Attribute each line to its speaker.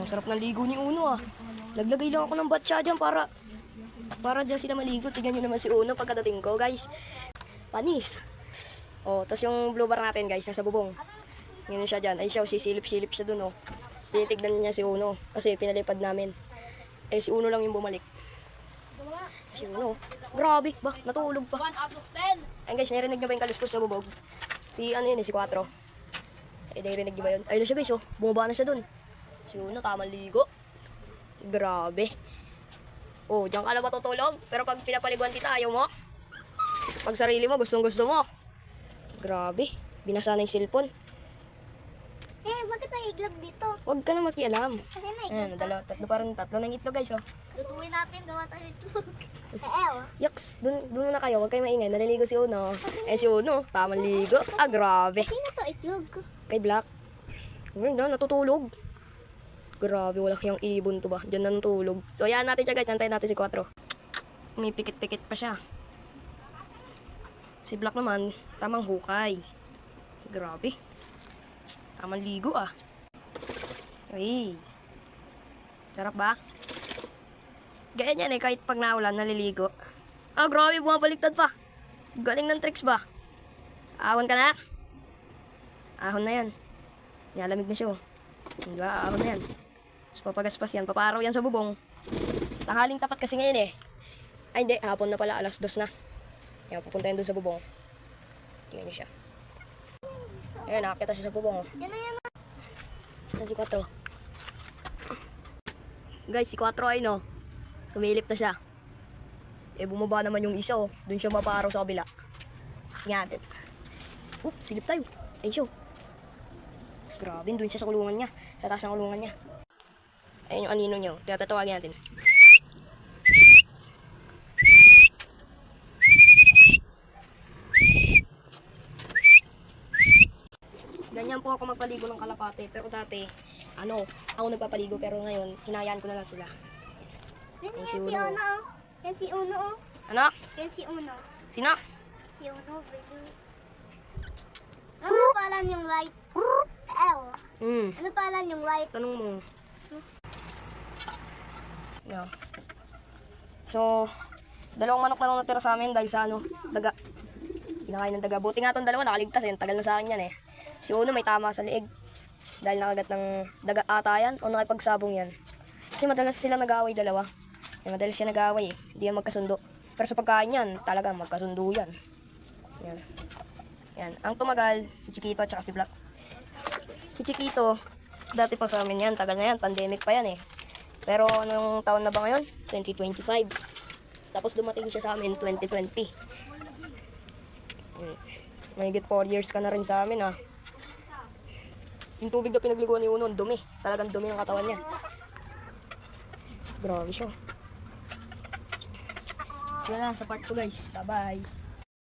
Speaker 1: Ang sarap ng ligo ni Uno ah. Naglagay lang ako ng batsa dyan para para dyan sila maligo. Tignan nyo naman si Uno pagkadating ko guys. Panis. Oh, tapos yung blue bar natin guys, nasa bubong. Yun siya dyan. Ay siya, sisilip-silip siya dun oh. Tinitignan niya si Uno kasi pinalipad namin. Eh si Uno lang yung bumalik. Si Uno. Grabe ba? Natulog pa.
Speaker 2: 1 out of 10.
Speaker 1: Ayun guys, narinig niyo ba yung kaluskos sa bubog? Si ano yun eh, si 4. Eh, narinig niyo ba yun? Ayun na siya guys, oh. Bumaba na siya dun. Si Uno, tamang ligo. Grabe. Oh, diyan ka na matutulog. Pero pag pinapaliguan kita, ayaw mo. Pag sarili mo, gustong gusto mo. Grabe. Binasa na yung cellphone.
Speaker 3: Eh, bakit may iglap dito?
Speaker 1: Huwag ka na makialam.
Speaker 3: Kasi may
Speaker 1: Ayan,
Speaker 3: iglap.
Speaker 1: dalawa, tatlo pa rin, tatlo ng itlog guys, oh.
Speaker 3: Lutuin natin, gawa tayo itlog. Eh, eh, oh.
Speaker 1: Yaks, dun, dun na kayo, huwag kayo maingay. Naliligo si Uno. Eh, si Uno, tamang ligo. Ah, grabe.
Speaker 3: Sino to itlog?
Speaker 1: Kay Black. Ayun na, natutulog. Grabe, wala kayang ibon to ba? Diyan na natulog. So, ayan natin siya guys. Antayin natin si 4. May pikit-pikit pa siya. Si Black naman, tamang hukay. Grabe. Tamang ligo ah. Uy. Sarap ba? Ganyan yan eh, kahit pag naulan, naliligo. Ah, grabe, bumabaliktad pa. Galing ng tricks ba? Ahon ka na? Ahon na yan. Nilalamig na siya oh. Di ba? Ahon na yan. Tapos papagaspas yan. Paparaw yan sa bubong. Tanghaling tapat kasi ngayon eh. Ay hindi, hapon na pala. Alas dos na. Yan, pupunta yan doon sa bubong. Tingnan niyo siya. Ayan, nakakita siya sa bubong oh.
Speaker 3: Yan
Speaker 1: si 4. Guys, si 4 ay no. Sumilip na siya. Eh, bumaba naman yung isa oh. Doon siya maparaw sa kabila. Tingnan natin. Oop, silip tayo. Ayun siya. oh. Grabe, doon siya sa kulungan niya. Sa taas ng kulungan niya. Ayun yung anino niya. oh. Tinatawagin natin. Ganyan po ako magpaligo ng kalapate. Pero dati, ano, ako nagpapaligo. Pero ngayon, hinayaan ko na lang sila.
Speaker 3: Yan,
Speaker 1: si Uno.
Speaker 3: Oh. Yan si Uno, oh.
Speaker 1: Ano?
Speaker 3: Yan si Uno.
Speaker 1: Sino?
Speaker 3: Si Uno, baby. Ano palan yung white? Oh.
Speaker 1: Hmm,
Speaker 3: Ano palan yung white?
Speaker 1: tanong mo. Yeah. So, dalawang manok na lang natira sa amin dahil sa ano, daga. Kinakain ng daga. Buti nga itong dalawa, nakaligtas eh. Tagal na sa akin yan eh. Si Uno may tama sa liig. Dahil nakagat ng daga ata yan o nakipagsabong yan. Kasi madalas sila nag-away dalawa. Eh, madalas siya nag-away eh. Hindi yan magkasundo. Pero sa pagkain yan, talaga magkasundo yan. Yan. Yan. Ang tumagal, si Chiquito at si Black. Si Chiquito, dati pa sa amin yan, tagal na yan, pandemic pa yan eh. Pero anong taon na ba ngayon? 2025. Tapos dumating siya sa amin 2020. Hmm. Mahigit 4 years ka na rin sa amin ah. Yung tubig na pinagliguan ni Uno, dumi. Talagang dumi ng katawan niya. Grabe siya. Na, sa part 2 guys. Bye-bye.